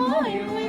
ปี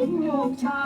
ลูกหญิงลูกชา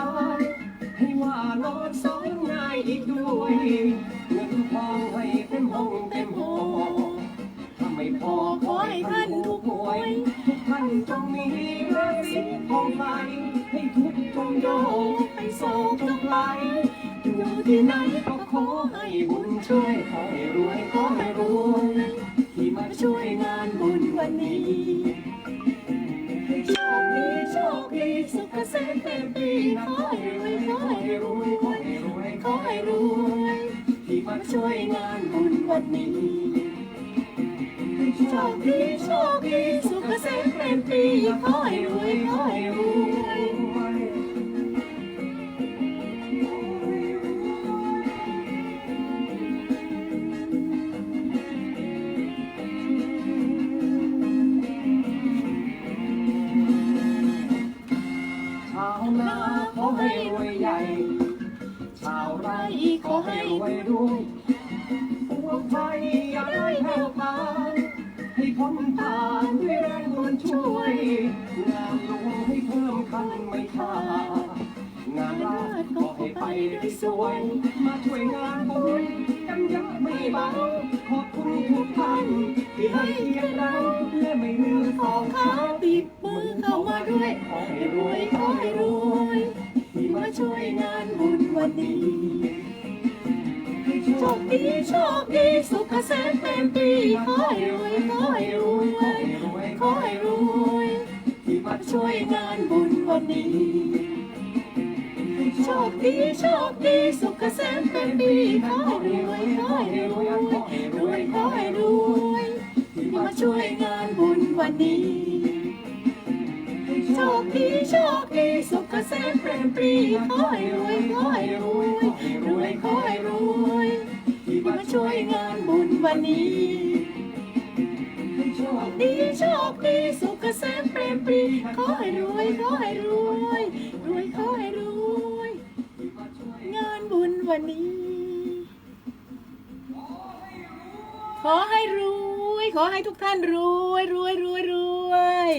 รวยที่มาช่วยงานบุญวันนี้โชคดีโชคดีสุขเกษมเป็นปีขอให้รวยขอให้รวยชาวนาขอให้รวยใหญ่ ชาวไร่ขอให้รวยรวยพวกไทยอย่าได้แผ่วพานให้พ้นผ่านด้วยแรงบุญช่วยงานหลวงให้เพิ่มคันไม่ขาดงานราชขอให้ไปได้สวย มาช่วยงานบุญกันเยอะไม่เบาขอบคุณทุกท่านที่ให้เกียรติเราและไม่ลืมของขาเขาติดมือเข้ามาด้วยขอให้ให้รรววยยขขออให้ให้รรววยยที่ มาช่วยงานบุญวันนี้ โชคดีโชคดีสุขเกษมเป็นปีขอให้รวยขอให้รวยขอให้รวยที่มาช่วยงานบุญวันนี้ โชคดีโชคดีสุขเกษมเป็นปีขอให้รวยขอให้รวยรวยขอให้รวยที่มาช่วยงานบุญวันนี้ โชคดีโชคดีสุขเกษมเป็นปีขอให้รวยขอให้รวยรวยขอให้รวยที่มาช่วยงานบุญวันนี้โชคดีโชคดีสุขเกษมเป็นปีขอให้รวยขอให้รวยรวยขอให้รวยงานบุญวันนี้ ขอให้รวย ขอให้ทุกท่านรวยรวยรวยรวย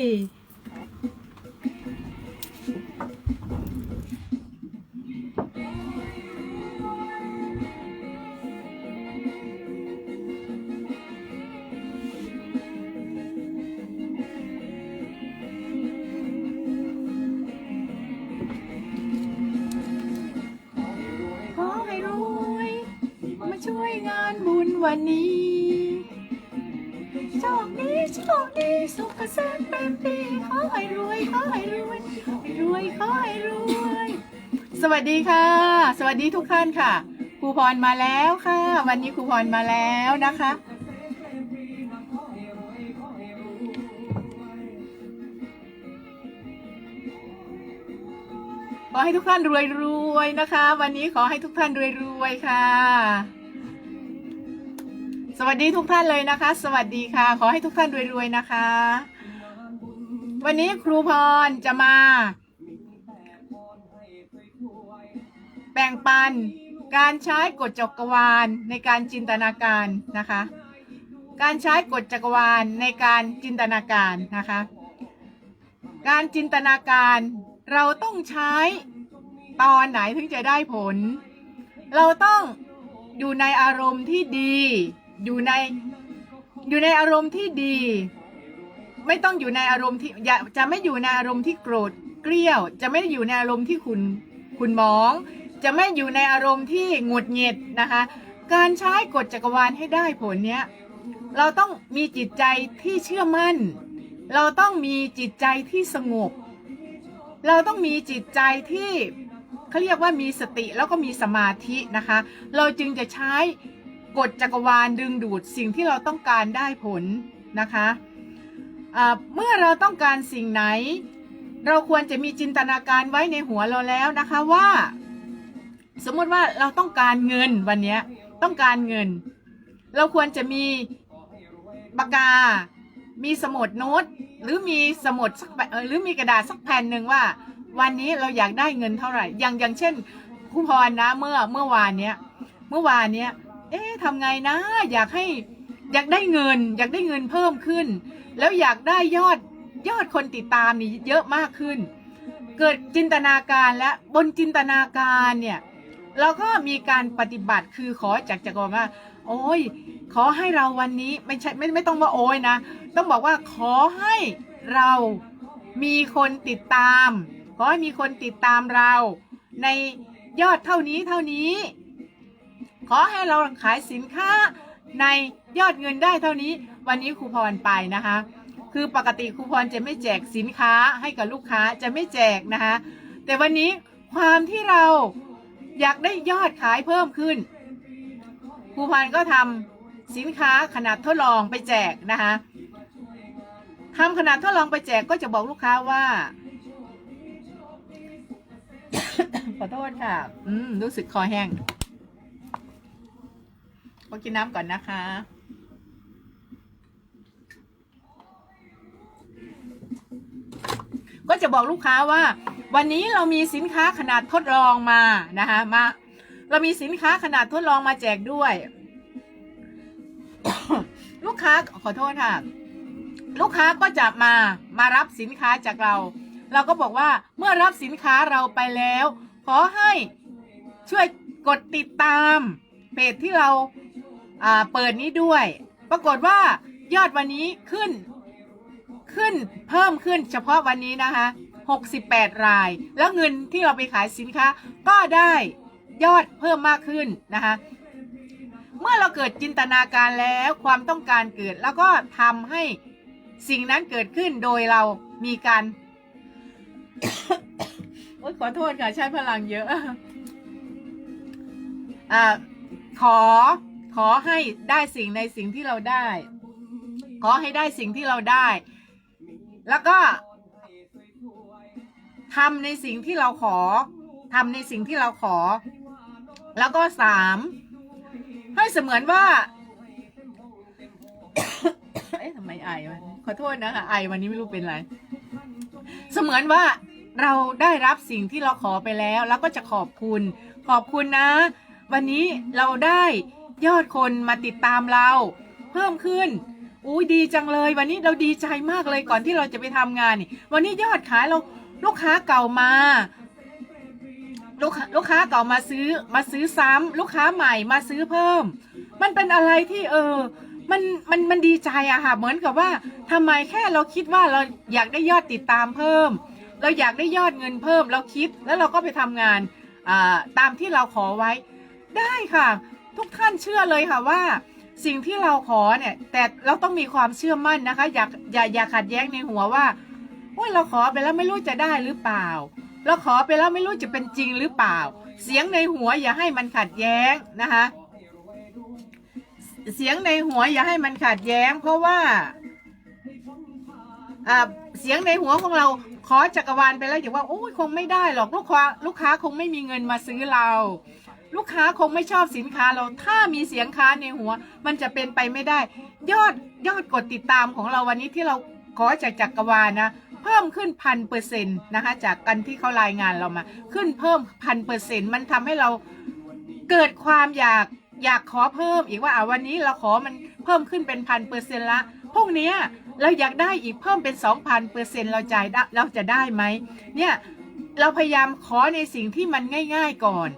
สวัสดีค่ะ สวัสดีทุกท่านค่ะครูพรมาแล้วค่ะ วันนี้ครูพรมาแล้วนะคะ ขอให้ทุกท่านรวยรวยนะคะ วันนี้ขอให้ทุกท่านรวยรวยค่ะ สวัสดีทุกท่านเลยนะคะ สวัสดีค่ะ ขอให้ทุกท่านรวยรวยนะคะ วันนี้ครูพรจะมา แบ่งปันการใช้กฎจักรวาลในการจินตนาการนะคะ การใช้กฎจักรวาลในการจินตนาการนะคะ การจินตนาการเราต้องใช้ตอนไหนถึงจะได้ผล เราต้องอยู่ในอารมณ์ที่ดี อยู่ในอยู่ในอารมณ์ที่ดี ไม่ต้องอยู่ในอารมณ์ที่จะไม่อยู่ในอารมณ์ที่โกรธเกลี้ยว จะไม่อยู่ในอารมณ์ที่ขุนขุนมอง จะไม่อยู่ในอารมณ์ที่หงุดหงิดนะคะ การใช้กฎจักรวาลให้ได้ผลเนี้ยเราต้องมีจิตใจที่เชื่อมั่น เราต้องมีจิตใจที่สงบ เราต้องมีจิตใจที่เขาเรียกว่ามีสติแล้วก็มีสมาธินะคะ เราจึงจะใช้กฎจักรวาลดึงดูดสิ่งที่เราต้องการได้ผลนะคะเมื่อเราต้องการสิ่งไหน เราควรจะมีจินตนาการไว้ในหัวเราแล้วนะคะว่า สมมติว่าเราต้องการเงินวันนี้ต้องการเงิน เราควรจะมีปากกา มีสมุดโน้ตหรือมีสมุดสักแหรือมีกระดาษสักแผ่นหนึ่งว่า วันนี้เราอยากได้เงินเท่าไหร่ อย่างอย่างเช่นครูพรนะเมื่อเมื่อวานเนี้ยเมื่อวานเนี้ย เอ๊ะทำไงนะ อยากให้อยากได้เงิน อยากได้เงินเพิ่มขึ้น แล้วอยากได้ยอดยอดคนติดตามนี่เยอะมากขึ้น เกิดจินตนาการและบนจินตนาการเนี่ย เราก็มีการปฏิบัติคือขอจากจักรวาลว่า โอ้ย ขอให้เราวันนี้ไม่ใช่ไม่ไม่ต้องว่าโอ้ยนะ ต้องบอกว่าขอให้เรามีคนติดตาม ขอให้มีคนติดตามเรา ในยอดเท่านี้เท่านี้ ขอให้เราขายสินค้าในยอดเงินได้เท่านี้ วันนี้ครูพรไปนะคะ คือปกติครูพรจะไม่แจกสินค้าให้กับลูกค้าจะไม่แจกนะคะ แต่วันนี้ความที่เรา อยากได้ยอดขายเพิ่มขึ้นครูพรก็ทำสินค้าขนาดทดลองไปแจกนะคะทำขนาดทดลองไปแจกก็จะบอกลูกค้าว่า ขอโทษค่ะ อืม รู้สึกคอแห้งขอกินน้ำก่อนนะคะ ก็จะบอกลูกค้าว่า วันนี้เรามีสินค้าขนาดทดลองมานะคะมาเรามีสินค้าขนาดทดลองมาแจกด้วย ลูกค้าขอโทษค่ะ ลูกค้าก็จะมามารับสินค้าจากเรา เราก็บอกว่าเมื่อรับสินค้าเราไปแล้ว ขอให้ช่วยกดติดตามเพจที่เราเปิดนี้ด้วย ปรากฏว่ายอดวันนี้ขึ้น ขึ้นเพิ่มขึ้นเฉพาะวันนี้นะคะ 68 ราย แล้วเงินที่เราไปขายสินค้า ก็ได้ยอดเพิ่มมากขึ้นนะคะ เมื่อเราเกิดจินตนาการแล้วความต้องการเกิด แล้วก็ทำให้สิ่งนั้นเกิดขึ้นโดยเรามีการโอ๊ยขอโทษค่ะ ใช้พลังเยอะอ่าขอขอให้ได้สิ่งในสิ่งที่เราได้ ขอให้ได้สิ่งที่เราได้ แล้วก็ทำในสิ่งที่เราขอทำในสิ่งที่เราขอ แล้วก็สามให้เสมือนว่า เอ๊ะทำไมไอวะขอโทษนะคะไอวันนี้ไม่รู้เป็นไร เสมือนว่าเราได้รับสิ่งที่เราขอไปแล้ว แล้วก็จะขอบคุณ ขอบคุณนะ วันนี้เราได้ยอดคนมาติดตามเรา เพิ่มขึ้น อุ้ยดีจังเลย วันนี้เราดีใจมากเลยก่อนที่เราจะไปทำงานนี่ วันนี้ยอดขายเราลูกค้าเก่ามาลูกค้าลูกค้าเก่ามาซื้อมาซื้อซ้ำลูกค้าใหม่มาซื้อเพิ่ม มันเป็นอะไรที่เออ มันมันมันดีใจอะค่ะเหมือนกับว่าทำไมแค่เราคิดว่าเราอยากได้ยอดติดตามเพิ่ม เราอยากได้ยอดเงินเพิ่ม เราคิดแล้วเราก็ไปทำงานอ่าตามที่เราขอไว้ ได้ค่ะ ทุกท่านเชื่อเลยค่ะว่า สิ่งที่เราขอเนี่ย แต่เราต้องมีความเชื่อมั่นนะคะ อย่าอย่าอย่าขัดแย้งในหัวว่าโอ้ยเราขอไปแล้วไม่รู้จะได้หรือเปล่า เราขอไปแล้วไม่รู้จะเป็นจริงหรือเปล่า เสียงในหัวอย่าให้มันขัดแย้งนะคะ เสียงในหัวอย่าให้มันขัดแย้ง เพราะว่าอ่าเสียงในหัวของเรา ขอจักรวาลไปแล้วอย่าว่าโอ้ยคงไม่ได้หรอกลูกค้าลูกค้าคงไม่มีเงินมาซื้อเรา ลูกค้าคงไม่ชอบสินค้าเราถ้ามีเสียงค้าในหัว มันจะเป็นไปไม่ได้ ยอดยอดกดติดตามของเราวันนี้ที่เราขอจากจักรวาลนะเพิ่มขึ้นพันเปอร์เซ็นต์นะคะจากกันที่เขารายงานเรามา ขึ้นเพิ่มพันเปอร์เซ็นต์มันทำให้เราเกิดความอยากอยากขอเพิ่มอีกว่าอะวันนี้เราขอมันเพิ่มขึ้นเป็นพันเปอร์เซ็นต์ละพวกเนี้ เราอยากได้อีกเพิ่มเป็นสองพันเปอร์เซ็นต์เราจ่ายได้เราจะได้ไหมเนี่ยเราพยายามขอในสิ่งที่มันง่าย ๆก่อน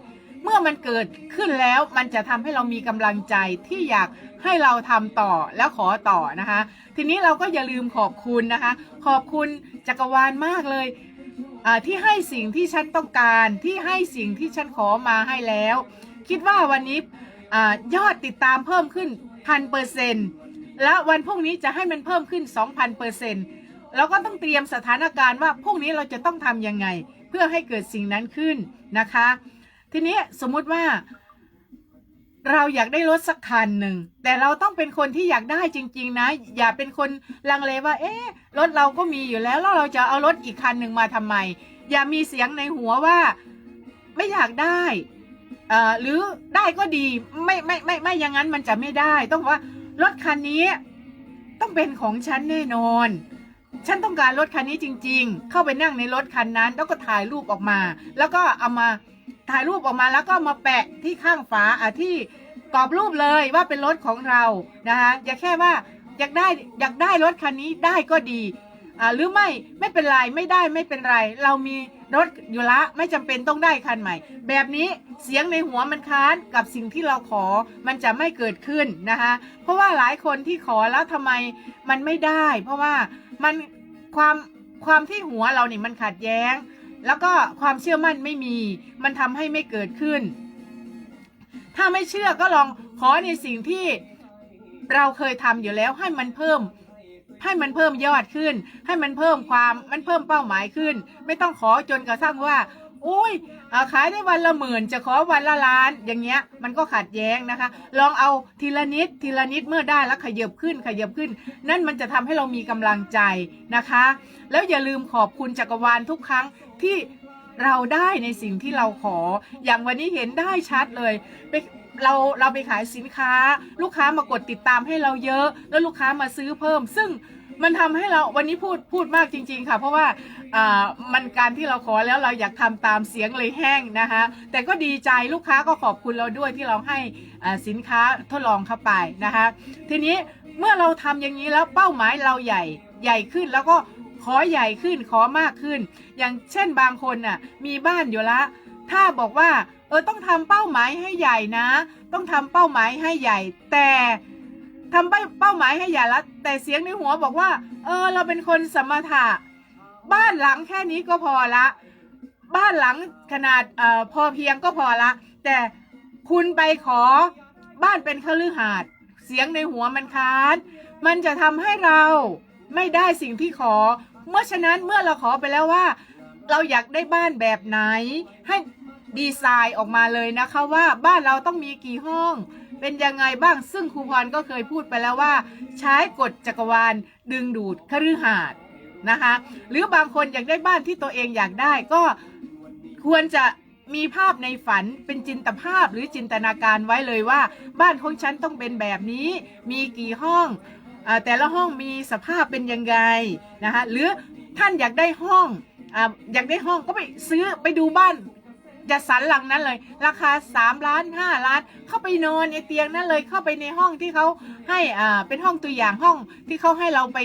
เมื่อมันเกิดขึ้นแล้วมันจะทำให้เรามีกำลังใจที่อยากให้เราทำต่อแล้วขอต่อนะคะ ทีนี้เราก็อย่าลืมขอบคุณนะคะ ขอบคุณจักรวาลมากเลยที่ให้สิ่งที่ฉันต้องการที่ให้สิ่งที่ฉันขอมาให้แล้ว คิดว่าวันนี้อยอดติดตามเพิ่มขึ้นพันเปอร์เซ็นต์ แล้ววันพรุ่งนี้จะให้มันเพิ่มขึ้น 2,000เปอร์เซ็นต์เราก็ต้องเตรียมสถานการณ์ว่าพรุ่งนี้เราจะต้องทำยังไง เพื่อให้เกิดสิ่งนั้นขึ้นนะคะ ทีนี้สมมุติว่า เราอยากได้รถสักคันหนึ่งแต่เราต้องเป็นคนที่อยากได้จริง ๆ นะ อย่าเป็นคนลังเลว่า เอ๊ะรถเราก็มีอยู่แล้วแล้วเราจะเอารถอีกคันหนึ่งมาทำไม อย่ามีเสียงในหัวว่าไม่อยากได้หรือได้ก็ดีไม่ไม่ไม่ไม่อย่างนั้นมันจะไม่ได้ ต้องว่า รถคันนี้ต้องเป็นของฉันแน่นอน ฉันต้องการรถคันนี้จริง ๆ เข้าไปนั่งในรถคันนั้น แล้วก็ถ่ายรูปออกมา แล้วก็เอามาถ่ายรูปออกมาแล้วก็มาแปะที่ข้างฝาอะที่กรอบรูปเลยว่าเป็นรถของเรานะคะอย่าแค่ว่าอยากได้อยากได้รถคันนี้ได้ก็ดี อ่าหรือไม่ไม่เป็นไรไม่ได้ไม่เป็นไร เรามีรถอยู่ละไม่จำเป็นต้องได้คันใหม่ แบบนี้เสียงในหัวมันค้านกับสิ่งที่เราขอมันจะไม่เกิดขึ้นนะคะเพราะว่าหลายคนที่ขอแล้วทำไมมันไม่ได้ เพราะว่ามันความความที่หัวเรานี่มันขัดแย้ง แล้วก็ความเชื่อมั่นไม่มี มันทำให้ไม่เกิดขึ้น ถ้าไม่เชื่อก็ลองขอในสิ่งที่เราเคยทำอยู่แล้วให้มันเพิ่ม ให้มันเพิ่มยอดขึ้น ให้มันเพิ่มความมันเพิ่มเป้าหมายขึ้น ไม่ต้องขอจนกระทั่งว่าโอ้ยขายได้วันละหมื่นจะขอวันละล้าน อย่างเงี้ยมันก็ขัดแย้งนะคะ ลองเอาทีละนิดทีละนิดเมื่อได้แล้วขยับขึ้นขยับขึ้น นั่นมันจะทำให้เรามีกำลังใจนะคะ แล้วอย่าลืมขอบคุณจักรวาลทุกครั้งที่เราได้ในสิ่งที่เราขอ อย่างวันนี้เห็นได้ชัดเลยไป เราเราไปขายสินค้า ลูกค้ามากดติดตามให้เราเยอะ แล้วลูกค้ามาซื้อเพิ่ม ซึ่งมันทำให้เราวันนี้พูดพูดมากจริง ๆ ค่ะ เพราะว่าอ่ามันการที่เราขอแล้วเราอยากทำตามเสียงเลยแห้งนะคะแต่ก็ดีใจลูกค้าก็ขอบคุณเราด้วยที่เราให้สินค้าทดลองเข้าไปนะคะทีนี้เมื่อเราทำอย่างนี้แล้วเป้าหมายเราใหญ่ใหญ่ขึ้นแล้วก็ขอใหญ่ขึ้นขอมากขึ้น อย่างเช่นบางคนน่ะมีบ้านอยู่ละ ถ้าบอกว่า เออต้องทำเป้าหมายให้ใหญ่นะ ต้องทำเป้าหมายให้ใหญ่ แต่ทำเป้าหมายให้ใหญ่แล้วแต่เสียงในหัวบอกว่า เออ เราเป็นคนสมถะ บ้านหลังแค่นี้ก็พอละ บ้านหลังขนาดเอ่อพอเพียงก็พอละ แต่คุณไปขอบ้านเป็นคฤหาสน์เสียงในหัวมันค้าน มันจะทำให้เราไม่ได้สิ่งที่ขอ เมื่อฉะนั้นเมื่อเราขอไปแล้วว่า เราอยากได้บ้านแบบไหน ให้ ดีไซน์ออกมาเลยนะคะว่าบ้านเราต้องมีกี่ห้อง เป็นยังไงบ้างซึ่งครูพรก็เคยพูดไปแล้วว่า ใช้กฎจักรวาลดึงดูดคฤหาสน์นะคะหรือบางคนอยากได้บ้านที่ตัวเองอยากได้ก็ควรจะมีภาพในฝันเป็นจินตภาพหรือจินตนาการไว้เลยว่า บ้านของฉันต้องเป็นแบบนี้ มีกี่ห้องอแต่ละห้องมีสภาพเป็นยังไงนะคะหรือท่านอยากได้ห้องออยากได้ห้องก็ไปซื้อไปดูบ้าน จัดสรรหลังนั้นเลย ราคา 3 ล้าน 5 ล้าน เข้าไปนอนในเตียงนั้นเลยเข้าไปในห้องที่เขาให้อ่าเป็นห้องตัวอย่างห้องที่เขาให้เราไป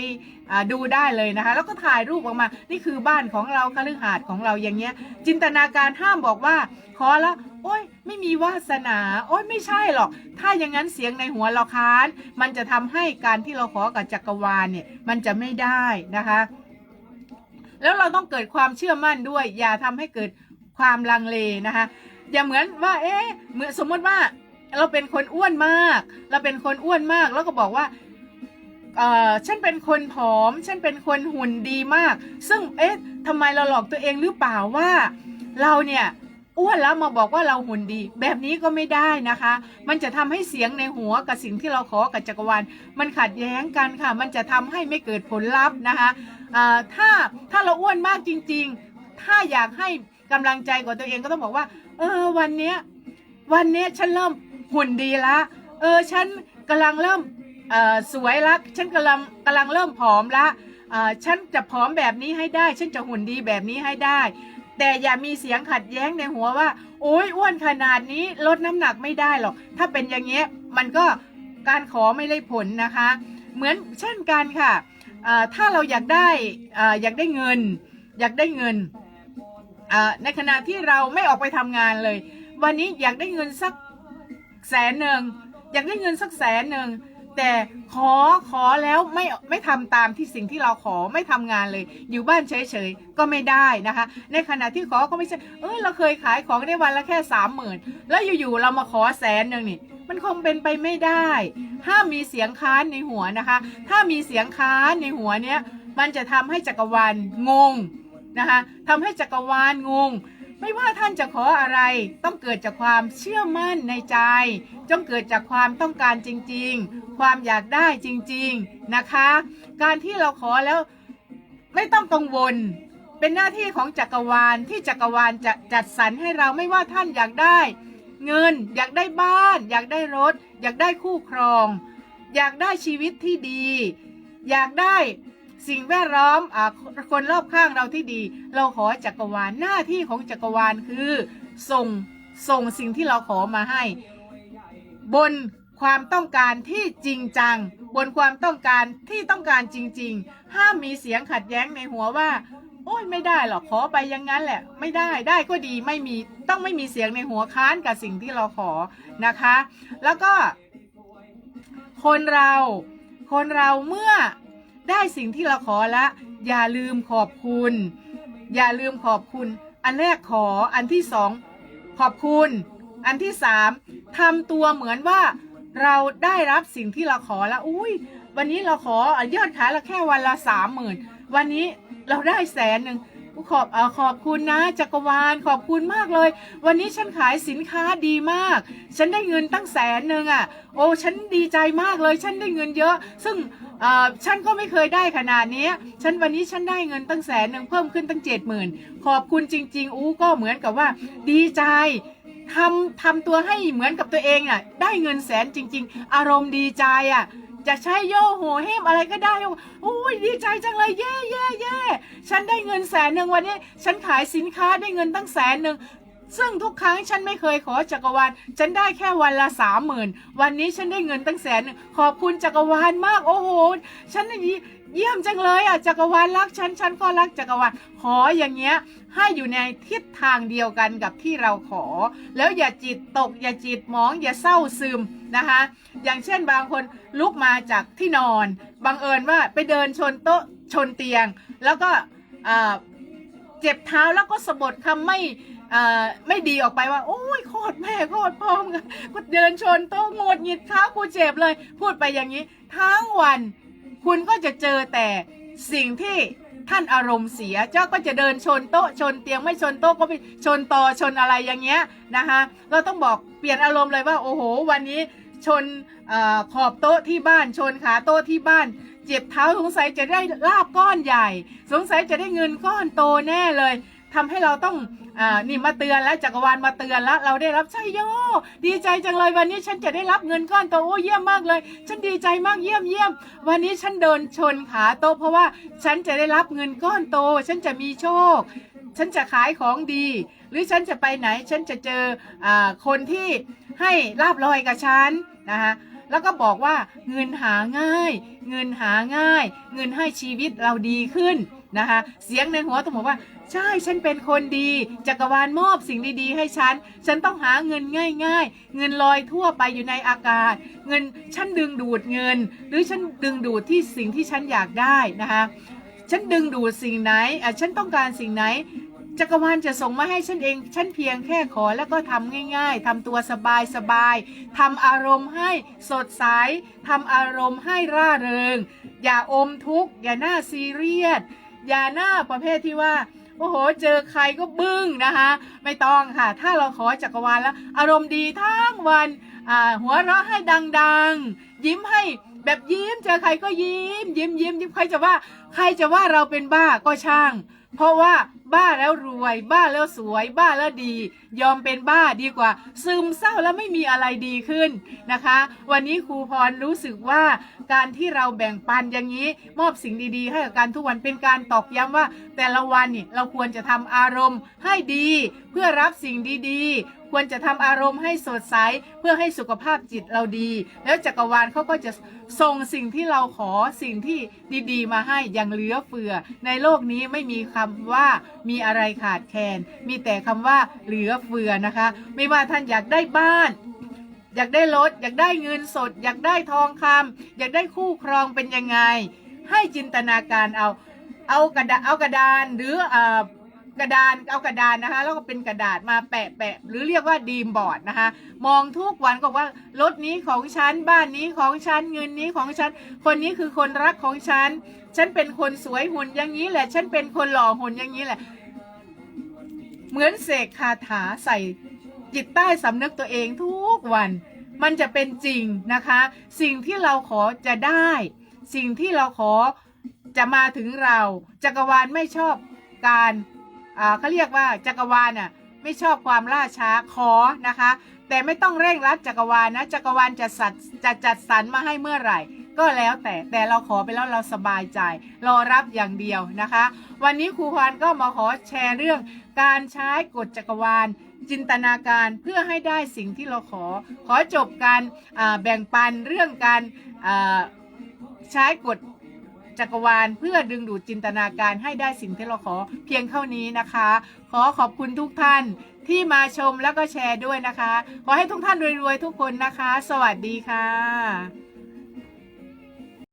อ่าดูได้เลยนะคะ แล้วก็ถ่ายรูปออกมา นี่คือบ้านของเราคฤหาสน์ของเราอย่างเงี้ย จินตนาการห้ามบอกว่าขอแล้วโอ้ยไม่มีวาสนา โอ้ยไม่ใช่หรอก ถ้าอย่างนั้นเสียงในหัวเราค้าน มันจะทำให้การที่เราขอกับจักรวาลเนี่ยมันจะไม่ได้นะคะแล้วเราต้องเกิดความเชื่อมั่นด้วย อย่าทำให้เกิด ความลังเลนะคะอย่าเหมือนว่า เอ๊ะเหมือนสมมติว่าเราเป็นคนอ้วนมาก เราเป็นคนอ้วนมากแล้วก็บอกว่าเอ่อฉันเป็นคนผอม ฉันเป็นคนหุ่นดีมาก ซึ่งเอ๊ะทำไมเราหลอกตัวเองหรือเปล่าว่า เราเนี่ยอ้วนแล้วมาบอกว่าเราหุ่นดี แบบนี้ก็ไม่ได้นะคะ มันจะทำให้เสียงในหัวกับสิ่งที่เราขอกับจักรวาลมันขัดแย้งกันค่ะ มันจะทำให้ไม่เกิดผลลัพธ์นะคะถ้าถ้าเราอ้วนมากจริง ๆ ถ้าอยากให้ กำลังใจกับตัวเองก็ต้องบอกว่า เออวันเนี้ยวันเนี้ยฉันเริ่มหุ่นดีละ เออฉันกำลังเริ่มสวยละฉันกำลังกำลังเริ่มผอมละฉันจะผอมแบบนี้ให้ได้ ฉันจะหุ่นดีแบบนี้ให้ได้ แต่อย่ามีเสียงขัดแย้งในหัวว่า โอ้ยอ้วนขนาดนี้ลดน้ำหนักไม่ได้หรอก ถ้าเป็นอย่างเงี้ยมันก็การขอไม่ได้ผลนะคะ เหมือนเช่นกันค่ะ ถ้าเราอยากได้อยากได้เงิน อยากได้เงิน ในขณะที่เราไม่ออกไปทำงานเลย วันนี้อยากได้เงินสักแสนหนึ่งอยากได้เงินสักแสนหนึ่งแต่ขอขอแล้วไม่ไม่ทำตามที่สิ่งที่เราขอไม่ทำงานเลย อยู่บ้านเฉยๆก็ไม่ได้นะคะ ในขณะที่ขอก็ไม่ใช่เออเราเคยขายของได้วันละแค่สามหมื่นแล้วอยู่ๆเรามาขอแสนหนึ่งนี่มันคงเป็นไปไม่ได้ห้ามมีเสียงค้านในหัวนะคะ ถ้ามีเสียงค้านในหัวเนี้ยมันจะทำให้จักรวาลงง นะคะทำให้จักรวาลงง ไม่ว่าท่านจะขออะไร ต้องเกิดจากความเชื่อมั่นในใจจงเกิดจากความต้องการจริง ๆ ความอยากได้จริง ๆนะคะ การที่เราขอแล้วไม่ต้องกังวลเป็นหน้าที่ของจักรวาลที่จักรวาลจะจัดสรรให้เราไม่ว่าท่านอยากได้ เงิน อยากได้บ้าน อยากได้รถ อยากได้คู่ครอง อยากได้ชีวิตที่ดี อยากได้ สิ่งแวดล้อมอคนรอบข้างเราที่ดี เราขอจักรวาลหน้าที่ของจักรวาลคือ ส่งส่งสิ่งที่เราขอมาให้ บนความต้องการที่จริงจัง บนความต้องการที่ต้องการจริง ๆ ห้ามมีเสียงขัดแย้งในหัวว่า โอ้ยไม่ได้หรอกขอไปอยังงั้นแหละ ไม่ได้ได้ก็ดีไม่มีต้องไม่มีเสียงในหัวค้านกับสิ่งที่เราขอนะคะ แล้วก็ คนเราคนเราเมื่อ ได้สิ่งที่เราขอละ อย่าลืมขอบคุณ อย่าลืมขอบคุณ อันแรกขออันที่สองขอบคุณ อันที่สามทำตัวเหมือนว่าเราได้รับสิ่งที่เราขอแล้วอุ้ยวันนี้เราขอยอดขายเราแค่วันละสามหมื่นวันนี้เราได้แสนหนึ่ง ขอบอขอบคุณนะ จักรวาลขอบคุณมากเลย วันนี้ฉันขายสินค้าดีมาก ฉันได้เงินตั้งแสนหนึ่งอะ โอ้ฉันดีใจมากเลย ฉันได้เงินเยอะ ซึ่งฉันก็ไม่เคยได้ขนาดนี้ ฉันวันนี้ฉันได้เงินตั้งแสนหนึ่งเพิ่มขึ้นตั้งเจ็ดหมื่นขอบคุณจริง ๆ อู้ก็เหมือนกับว่า ดีใจทำทำตัวให้เหมือนกับตัวเองอะ ได้เงินแสนจริง ๆ อารมณ์ดีใจอะ จะใช้โยโหเฮมอะไรก็ได้โอ้ยดีใจจังเลยเย่เย่เย่ฉันได้เงินแสนหนึ่งวันนี้ ฉันขายสินค้าได้เงินตั้งแสนหนึ่งซึ่งทุกครั้งฉันไม่เคยขอจักรวาล ฉันได้แค่วันละสามหมื่นวันนี้ฉันได้เงินตั้งแสนหนึ่งขอบคุณจักรวาลมาก โอ้โห ฉันนี่ เยี่ยมจังเลยอะจักรวาลรักฉันฉันก็รักจักรวาลขออย่างเงี้ยให้อยู่ในทิศทางเดียวกันกับที่เราขอ แล้วอย่าจิตตก อย่าจิตหมอง อย่าเศร้าซึมนะคะ อย่างเช่นบางคนลุกมาจากที่นอนบังเอิญว่าไปเดินชนโต๊ะชนเตียง แล้วก็เจ็บเท้าแล้วก็สะบดคำไม่ไม่ดีออกไปว่า โอ้ยโคตรแม่โคตรพ่อมึงกูเดินชนโต๊ะงดหงิดเท้ากูเจ็บเลย พูดไปอย่างนี้ ทั้งวัน คุณก็จะเจอแต่สิ่งที่ท่านอารมณ์เสีย เจ้าก็จะเดินชนโต๊ะชนเตียงไม่ชนโต๊ะก็ไปชนต่อชนอะไรอย่างเงี้ยนะคะเราต้องบอกเปลี่ยนอารมณ์เลยว่าโอ้โห วันนี้ชนอขอบโต๊ะที่บ้านชนขาโต๊ะที่บ้าน เจ็บเท้าสงสัยจะได้ลาบก้อนใหญ่ สงสัยจะได้เงินก้อนโตแน่เลย ทำให้เราต้องอ่านี่มาเตือนแล้วจักรวาลมาเตือนแล้ว เราได้รับใช่โยดีใจจังเลยวันนี้ฉันจะได้รับเงินก้อนโตโอ้เยี่ยมมากเลย ฉันดีใจมากเยี่ยมเยี่ยมวันนี้ฉันเดินชนขาโตเพราะว่าฉันจะได้รับเงินก้อนโต ฉันจะมีโชค ฉันจะขายของดี หรือฉันจะไปไหน ฉันจะเจออคนที่ให้ลาบลอยกับฉันนะคะแล้วก็บอกว่าเงินหาง่าย เงินหาง่าย เงินให้ชีวิตเราดีขึ้นนะคะเสียงในหัวต้องบอกว่า ใช่ฉันเป็นคนดี จักรวาลมอบสิ่งดีๆ ให้ฉัน ฉันต้องหาเงินง่าย ๆ เงินลอยทั่วไปอยู่ในอากาศ เงินฉันดึงดูดเงิน หรือฉันดึงดูดที่สิ่งที่ฉันอยากได้นะคะฉันดึงดูดสิ่งไหนอะฉันต้องการสิ่งไหน จักรวาลจะส่งมาให้ฉันเอง ฉันเพียงแค่ขอแล้วก็ทำง่าย ๆทำตัวสบายสบายๆทำอารมณ์ให้สดใสทำอารมณ์ให้ร่าเริง อย่าอมทุกข์อย่าหน้าซีเรียสอย่าหน้าประเภทที่ว่า โอ้โห เจอใครก็บึ้งนะคะ ไม่ต้องค่ะ ถ้าเราขอจักรวาลแล้ว อารมณ์ดีทั้งวันหัวเราะให้ดังๆ ยิ้มให้แบบยิ้ม เจอใครก็ยิ้ม ยิ้มยิ้มยิ้มใครจะว่า ใครจะว่าเราเป็นบ้าก็ช่าง เพราะว่าบ้าแล้วรวย บ้าแล้วสวย บ้าแล้วดี ยอมเป็นบ้าดีกว่า ซึมเศร้าแล้วไม่มีอะไรดีขึ้นนะคะ วันนี้ครูพรรู้สึกว่าการที่เราแบ่งปันอย่างนี้ มอบสิ่งดีๆ ให้กับการทุกวันเป็นการตอกย้ำว่า แต่ละวันนี่เราควรจะทำอารมณ์ให้ดี เพื่อรับสิ่งดีๆ ควรจะทำอารมณ์ให้สดใสเพื่อให้สุขภาพจิตเราดี แล้วจักรวาลเขาก็จะส่งสิ่งที่เราขอสิ่งที่ดีๆ มาให้อย่างเหลือเฟือ ในโลกนี้ไม่มีคำว่ามีอะไรขาดแคลนมีแต่คำว่าเหลือเฟือนะคะ ไม่ว่าท่านอยากได้บ้าน อยากได้รถอยากได้เงินสด อยากได้ทองคำอยากได้คู่ครองเป็นยังไง ให้จินตนาการเอาเอากระดาเอากระดานหรืออ่อ กระดานเอากระดานนะคะ แล้วก็เป็นกระดาษมาแปะแปะหรือเรียกว่าดีมบอร์ดนะคะ มองทุกวันก็ว่ารถนี้ของฉันบ้านนี้ของฉันเงินนี้ของฉัน คนนี้คือคนรักของฉัน ฉันเป็นคนสวยหุ่นอย่างนี้แหละ ฉันเป็นคนหล่อหุ่นอย่างนี้แหละ เหมือนเสกคาถาใส่จิตใต้สำนึกตัวเองทุกวัน มันจะเป็นจริงนะคะ สิ่งที่เราขอจะได้ สิ่งที่เราขอจะมาถึงเราจักรวาลไม่ชอบการ เขาเรียกว่าจักรวาลอะไม่ชอบความล่าช้าขอนะคะ แต่ไม่ต้องเร่งรัดจักรวาลนะจักรวาลจะสัดจะจัดสรรมาให้เมื่อไหร่ ก็แล้วแต่แต่เราขอไปแล้วเราสบายใจ รอรับอย่างเดียวนะคะ วันนี้ครูพรก็มาขอแชร์เรื่องการใช้กฎจักรวาลจินตนาการเพื่อให้ได้สิ่งที่เราขอ ขอจบการแบ่งปันเรื่องการใช้กฎ จักรวาล เพื่อดึงดูดจินตนาการให้ได้สิ่งที่เราขอเพียงเท่านี้นะคะ ขอขอบคุณทุกท่านที่มาชมแล้วก็แชร์ด้วยนะคะ ขอให้ทุกท่านรวยๆทุกคนนะคะ สวัสดีค่ะ